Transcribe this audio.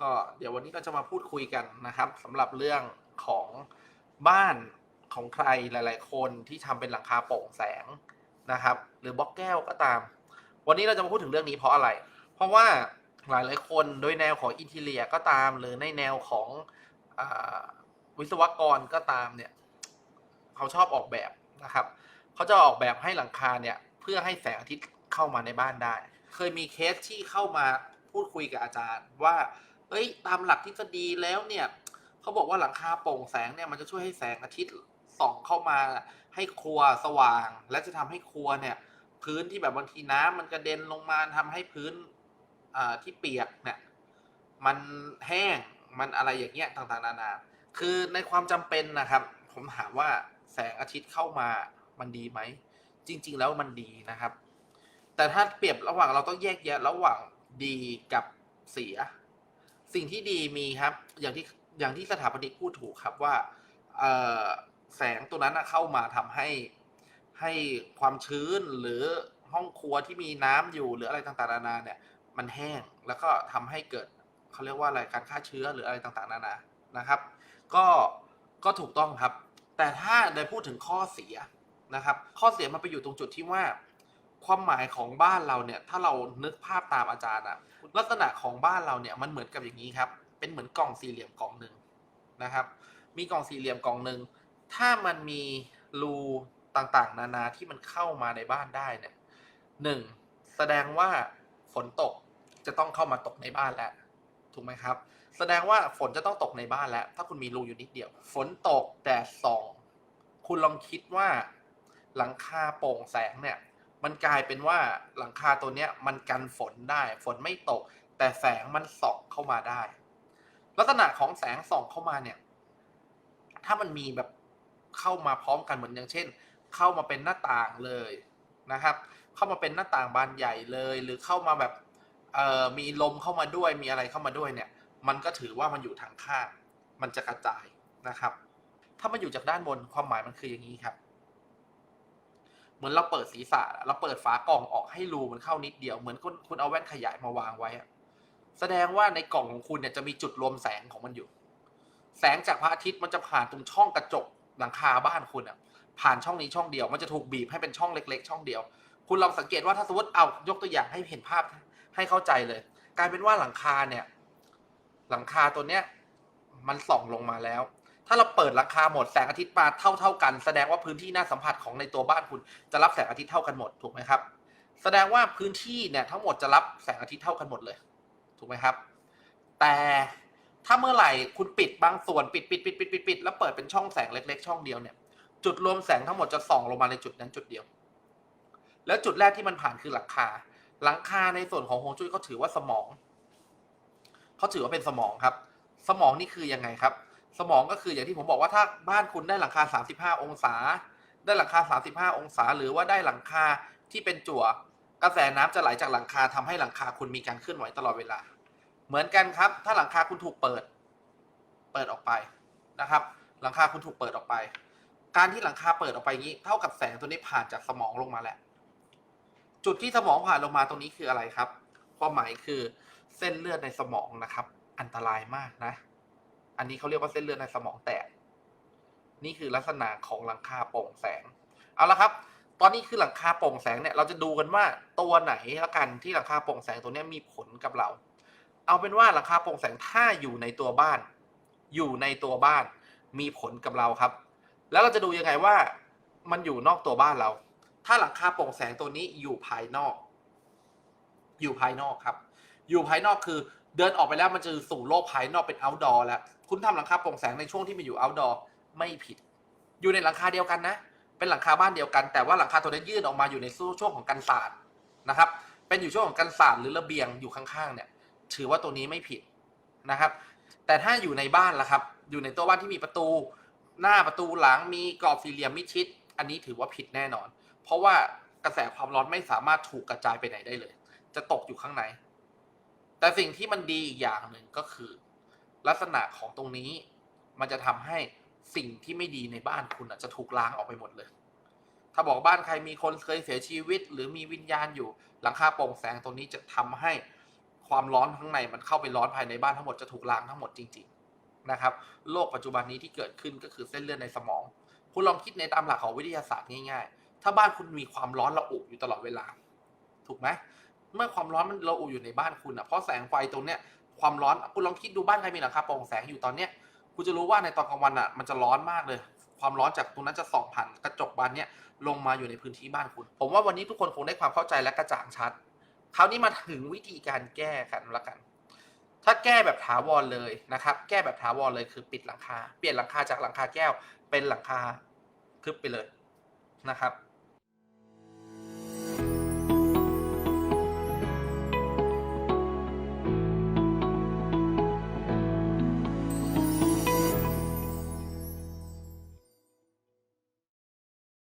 ก็เดี๋ยววันนี้ก็จะมาพูดคุยกันนะครับสำหรับเรื่องของบ้านของใครหลาย ๆ คนที่ทำเป็นหลังคาโปร่งแสงนะครับ หรือบล็อกแก้วก็ตาม วันนี้เราจะมาพูดถึงเรื่องนี้เพราะอะไร เพราะว่าหลาย ๆ คนโดยแนวของอินทีเลียก็ตาม หรือในแนวของอวิศวกรก็ตามเนี่ยเขาชอบออกแบบนะครับเขาจะออกแบบให้หลังคาเนี่ยเพื่อให้แสงอาทิตย์เข้ามาในบ้านได้ เคยมีเคสที่เข้ามาพูดคุยกับอาจารย์ว่า เอ้ย ตามหลักทฤษฎีแล้วเนี่ยเขาบอกว่าหลังคาโปร่งแสงเนี่ยมันจะช่วยให้แสงอาทิตย์ส่องเข้ามาให้ครัวสว่าง และจะทำให้ครัวเนี่ย พื้นที่แบบบางทีน้ำมันกระเด็นลงมาทำให้พื้นที่เปียกเนี่ยมันแห้งมันอะไรอย่างเงี้ยต่างๆ นานา คือในความจำเป็นนะครับ ผมถามว่าแสงอาทิตย์เข้ามามันดีไหม จริง ๆ แล้วมันดีนะครับ แต่ถ้าเปรียบระหว่างเราต้องแยกแยะระหว่างดีกับเสีย สิ่งที่ดีมีครับ อย่างที่อย่างที่สถาปนิกพูดถูกครับว่าแสงตัวนั้นเข้ามาทำให้ให้ความชื้นหรือห้องครัวที่มีน้ำอยู่หรืออะไรต่างๆนานาเนี่ย มันแห้งแล้วก็ทำให้เกิดเขาเรียกว่าอะไรการฆ่าเชื้อหรืออะไรต่างๆ นานานะครับ ก็ก็ถูกต้องครับ แต่ถ้าได้พูดถึงข้อเสียนะครับ ข้อเสียมันไปอยู่ตรงจุดที่ว่า ความหมายของบ้านเราเนี่ยถ้าเรานึกภาพตามอาจารย์อะลักษณะของบ้านเราเนี่ยมันเหมือนกับอย่างนี้ครับ เป็นเหมือนกล่องสี่เหลี่ยมกล่องหนึ่งนะครับ มีกล่องสี่เหลี่ยมกล่องหนึ่งถ้ามันมีรูต่างๆ นานาที่มันเข้ามาในบ้านได้เนี่ยหนึ่งแสดงว่าฝนตกจะต้องเข้ามาตกในบ้านแล้วถูกไหมครับ แสดงว่าฝนจะต้องตกในบ้านแล้ว ถ้าคุณมีรูอยู่นิดเดียว ฝนตกแดดส่อง คุณลองคิดว่าหลังคาโปร่งแสงเนี่ย มันกลายเป็นว่าหลังคาตัวเนี้ยมันกันฝนได้ ฝนไม่ตก แต่แสงมันส่องเข้ามาได้ ลักษณะของแสงส่องเข้ามาเนี่ย ถ้ามันมีแบบเข้ามาพร้อมกันเหมือนอย่างเช่น เข้ามาเป็นหน้าต่างเลยนะครับ เข้ามาเป็นหน้าต่างบานใหญ่เลย หรือเข้ามาแบบเอ่อมีลมเข้ามาด้วยมีอะไรเข้ามาด้วยเนี่ย มันก็ถือว่ามันอยู่ทางข้าง มันจะกระจายนะครับ ถ้ามันอยู่จากด้านบนความหมายมันคืออย่างนี้ครับ เหมือนเราเปิดศีรษะเราเปิดฝากล่องออกให้รูมันเข้านิดเดียวเหมือนคุณคุณเอาแว่นขยายมาวางไว้อะแสดงว่าในกล่องของคุณเนี่ยจะมีจุดรวมแสงของมันอยู่ แสงจากพระอาทิตย์มันจะผ่านตรงช่องกระจกหลังคาบ้านคุณอะผ่านช่องนี้ช่องเดียว มันจะถูกบีบให้เป็นช่องเล็ก ๆ ช่องเดียว คุณลองสังเกตว่าถ้าสมมติเอายกตัวอย่างให้เห็นภาพให้เข้าใจเลย กลายเป็นว่าหลังคาเนี่ย หลังคาตัวเนี้ย มันส่องลงมาแล้ว ถ้าเราเปิดหลังคาหมดแสงอาทิตย์มาเท่าเท่ากัน แสดงว่าพื้นที่หน้าสัมผัสของในตัวบ้านคุณจะรับแสงอาทิตย์เท่ากันหมดถูกไหมครับ แสดงว่าพื้นที่เนี่ยทั้งหมดจะรับแสงอาทิตย์เท่ากันหมดเลย ถูกไหมครับ แต่ถ้าเมื่อไหร่คุณปิดบางส่วนปิดปิดปิดปิดปิดปิดแล้วเปิดเป็นช่องแสงเล็ก ๆ ช่องเดียวเนี่ยจุดรวมแสงทั้งหมดจะส่องลงมาในจุดนั้นจุดเดียว แล้วจุดแรกที่มันผ่านคือหลังคา หลังคาในส่วนของฮวงจุ้ยเขาถือว่าสมองเขาถือว่าเป็นสมองครับ สมองนี่คือยังไงครับ สมองก็คืออย่างที่ผมบอกว่าถ้าบ้านคุณได้หลังคา 35 องศา ได้หลังคา 35 องศา หรือว่าได้หลังคาที่เป็นจั่ว กระแสน้ำจะไหลจากหลังคาทำให้หลังคาคุณมีการเคลื่อนไหวตลอดเวลา เหมือนกันครับ ถ้าหลังคาคุณถูกเปิด เปิดออกไปนะครับ หลังคาคุณถูกเปิดออกไป การที่หลังคาเปิดออกไปงี้ เท่ากับแสงตัวนี้ผ่านจากสมองลงมาแหละจุดที่สมองผ่านลงมาตรงนี้คืออะไรครับ ความหมายคือเส้นเลือดในสมองนะครับ อันตรายมากนะ อันนี้เขาเรียกว่าเส้นเลือดในสมองแตก นี่คือลักษณะของหลังคาโปร่งแสง เอาละครับ ตอนนี้คือหลังคาโปร่งแสงเนี่ย เราจะดูกันว่าตัวไหนละกันที่หลังคาโปร่งแสงตัวนี้มีผลกับเรา เอาเป็นว่าหลังคาโปร่งแสงถ้าอยู่ในตัวบ้าน อยู่ในตัวบ้านมีผลกับเราครับ แล้วเราจะดูยังไงว่ามันอยู่นอกตัวบ้านเรา ถ้าหลังคาโปร่งแสงตัวนี้อยู่ภายนอก อยู่ภายนอกครับ อยู่ภายนอกคือ เดินออกไปแล้วมันจะสู่โลกภายนอกเป็น outdoor แล้ว คุณทำหลังคาโปร่งแสงในช่วงที่มันอยู่ outdoor ไม่ผิด อยู่ในหลังคาเดียวกันนะ เป็นหลังคาบ้านเดียวกัน แต่ว่าหลังคาตัวนี้ยื่นออกมาอยู่ในช่วงของกันศาสตร์นะครับ เป็นอยู่ช่วงของกันศาสตร์หรือระเบียงอยู่ข้างๆเนี่ย ถือว่าตัวนี้ไม่ผิดนะครับ แต่ถ้าอยู่ในบ้านล่ะครับ อยู่ในตัวบ้านที่มีประตู หน้าประตูหลังมีกรอบสี่เหลี่ยมมิดชิด อันนี้ถือว่าผิดแน่นอน เพราะว่ากระแสความร้อนไม่สามารถถูกกระจายไปไหนได้เลย จะตกอยู่ข้างใน แต่สิ่งที่มันดีอีกอย่างหนึ่งก็คือ ลักษณะของตรงนี้ มันจะทำให้สิ่งที่ไม่ดีในบ้านคุณจะถูกล้างออกไปหมดเลย ถ้าบอกบ้านใครมีคนเคยเสียชีวิต หรือมีวิญญาณอยู่หลังคาโปร่งแสงตรงนี้จะทำให้ความร้อนข้างในมันเข้าไปร้อนภายในบ้านทั้งหมดจะถูกล้างทั้งหมดจริง ๆนะครับโรคปัจจุบันนี้ที่เกิดขึ้นก็คือเส้นเลือดในสมอง คุณลองคิดในตามหลักของวิทยาศาสตร์ง่ายๆ ถ้าบ้านคุณมีความร้อนระอุอยู่ตลอดเวลา ถูกไหม เมื่อความร้อนมันระอุอยู่ในบ้านคุณอะเพราะแสงไฟตรงเนี้ยความร้อนคุณลองคิดดูบ้านใครมีหลังคาโปร่งแสงอยู่ตอนเนี้ยคุณจะรู้ว่าในตอนกลางวันอะมันจะร้อนมากเลย ความร้อนจากตรงนั้นจะส่องผ่านกระจกบานเนี้ยลงมาอยู่ในพื้นที่บ้านคุณ ผมว่าวันนี้ทุกคนคงได้ความเข้าใจและกระจ่างชัดคราวนี้มาถึงวิธีการแก้กันละกัน ถ้าแก้แบบถาวรเลยนะครับ แก้แบบถาวรเลยคือปิดหลังคา เปลี่ยนหลังคาจากหลังคาแก้วเป็นหลังคาทึบไปเลยนะครับ